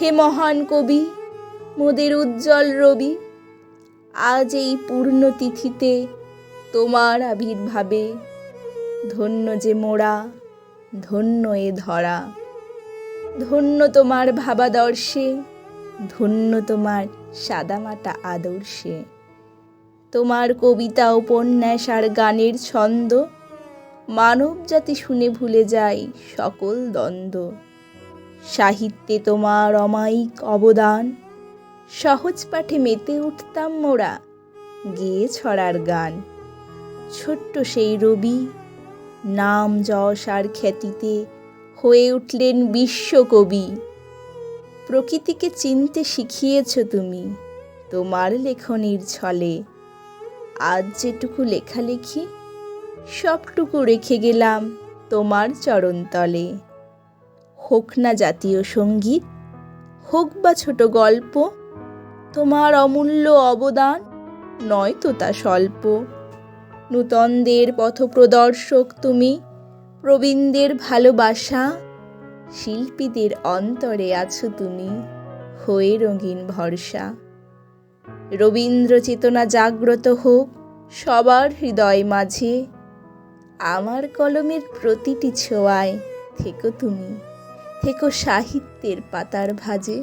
হে মহান কবি, মোদের উজ্জ্বল রবি, আজ এই পূর্ণ তিথিতে তোমার আবির্ভাবে ধন্য যে মোরা, ধন্য এ ধরা। ধন্য তোমার ভাবাদর্শে, ধন্য তোমার সাদামাটা আদর্শে। তোমার কবিতা, উপন্যাস আর গানের ছন্দ মানব জাতি শুনে ভুলে যায় সকল দ্বন্দ্ব। সাহিত্যে তোমার অমায়িক অবদান। সহজ পাঠে মেতে উঠতাম মোরা, গেয়ে ছড়ার গান। ছোট্ট সেই রবি, নাম যশ আর খ্যাতিতে হয়ে উঠলেন বিশ্বকবি প্রকৃতিকে চিনতে শিখিয়েছ তুমি তোমার লেখনির ছলে। আজ যেটুকু লেখালেখি, সবটুকু রেখে গেলাম তোমার চরণতলে। হোক না জাতীয় সংগীত, হোক বা ছোট গল্প, তোমার অমূল্য অবদান নয় তো তা স্বল্প। নূতনদের পথপ্রদর্শক তুমি, প্রবীণদের ভালোবাসা, শিল্পীদের অন্তরে আছো তুমি, হয়ে রঙিন ভরসা। রবীন্দ্র চেতনা জাগ্রত হোক সবার হৃদয় মাঝে, আমার কলমের প্রতিটি ছোঁয়ায় থেকো তুমি। থেকো সাহিত্যের পাতার ভাজে।